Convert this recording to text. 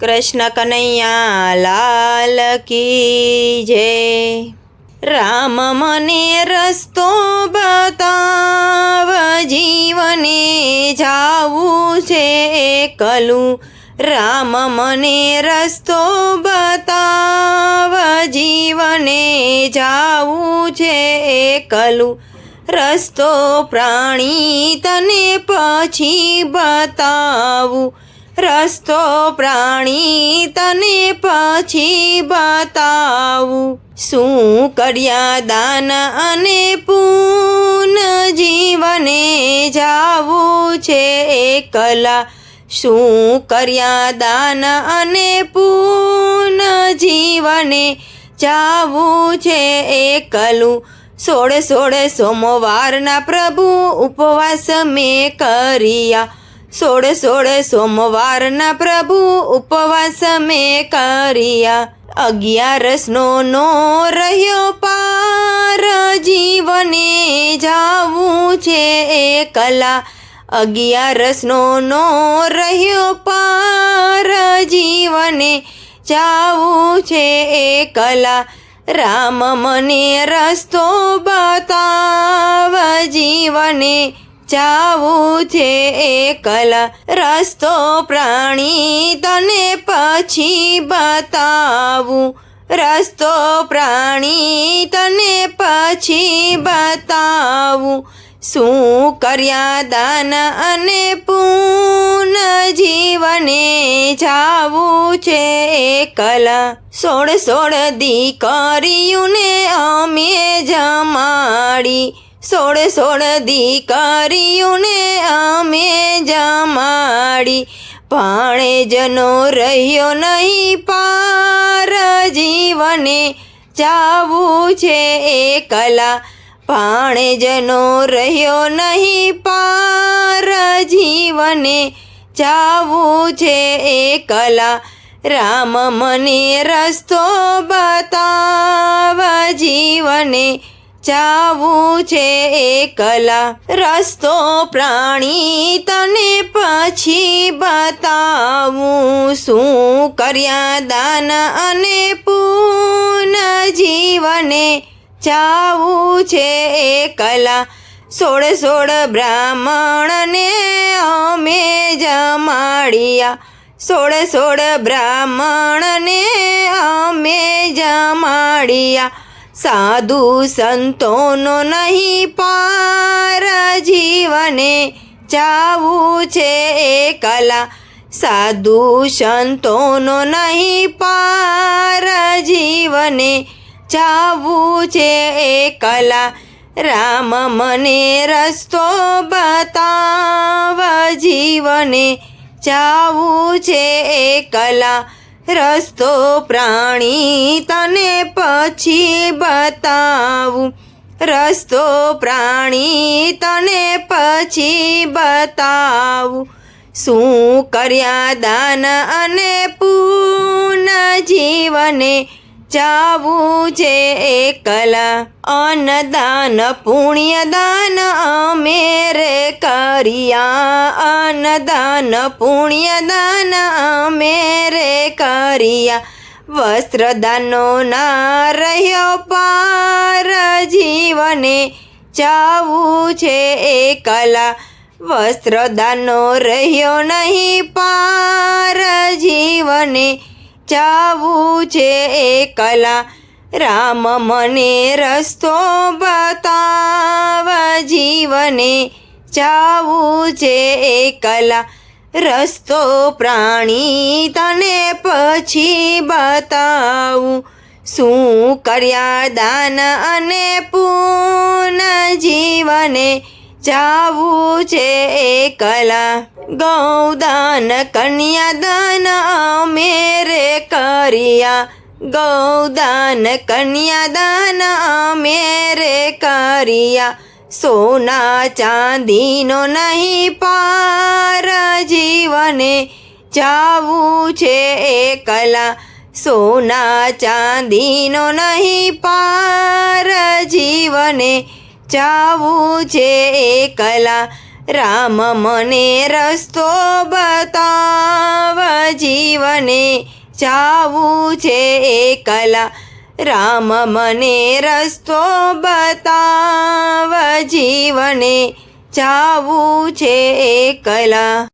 કૃષ્ણ કનૈયા લાલ કી જય. રામ મને રસ્તો બતાવ, જીવને જાવું છે કલું. રામ મને રસ્તો બતાવ, જીવને જાવું છે કલું. રસ્તો પ્રાણી તને પછી બતાવું. રસ્તો પ્રાણી તને પછી બતાવું. શું કર્યા દાન અને પૂન જીવને જાવું છે એકલા શું કર્યા દાન અને પૂન જીવને જાવું છે એકલું સોળ સોળ સોમવારના પ્રભુ ઉપવાસ મેં કર્યા. સોળ સોળ સોમવારના પ્રભુ ઉપવાસ મેં કર્યા. અગિયારસનો નો રહ્યો પાર, જીવને જાવું છે એકલા. અગિયારસનો નો રહ્યો પાર, જીવને જાવું છે એકલા. રામ મને રસ્તો બતાવ, જીવને જાવું છે એકલા રસ્તો પ્રાણી તને પછી બતાવું. રસ્તો પ્રાણી તને પછી બતાવું. શું કર્યા દાન અને પૂન જીવને જાવું છે એકલા? સોળ સોળ દીકરીઓને અમે જમાડી. સોળ સોળ દીકરીઓને અમે જમાડી. ભાણેજનો રહ્યો નહીં પાર જીવને જાવું છે એકલા ભાણેજનો રહ્યો નહીં પાર જીવને જાવું છે એકલા રામ મને રસ્તો બતાવ જીવને જાવું છે એકલા રસ્તો, પ્રાણી, તને પછી બતાવું શું કર્યા દાન અને પૂન જીવને. જાવું છે એકલા સોળ સોળ બ્રાહ્મણને અમે જમાડ્યા. સોળ સોળ બ્રાહ્મણને અમે જમાડ્યા. સાધુ સંતોનો નહીં પાર જીવને જાવું છે એકલા સાધુ સંતોનો નહીં પાર જીવને જાવું છે એકલા રામ મને રસ્તો બતાવ, જીવને જાવું છે એકલા રસ્તો પ્રાણી તને પછી બતાવું. રસ્તો પ્રાણી તને પછી બતાવું. શું કર્યા દાન અને પૂન જીવને જાવું છે એકલા અન્નદાન, પુણ્યદાન, અમે રે કરિયા. અન્નદાન, પુણ્યદાન, અમે રે કરિયા. વસ્ત્રદાનો ના રહ્યો પાર જીવને જાવું છે એકલા વસ્ત્રદાનો રહ્યો નહીં પાર જીવને. જાવું છે એકલા રામ મને રસ્તો બતાવ જીવને જાવું છે એકલા રસ્તો પ્રાણી તને પછી બતાવું. શું કર્યા દાન અને પૂન જીવને જાવું છે એકલા ગૌદાન કન્યાદાન મેરે કરિયા. ગૌદાન કન્યાદાન મેરે કર્યા. સોના ચાંદીનો નહીં પાર જીવને જાવું છે એકલા. સોના ચાંદીનો નહીં પાર જીવને જાવું છે એકલા. રામ મને રસ્તો બતાવ, જીવને જાવું છે એકલા રામ મને રસ્તો બતાવ, જીવને જાવું છે એકલા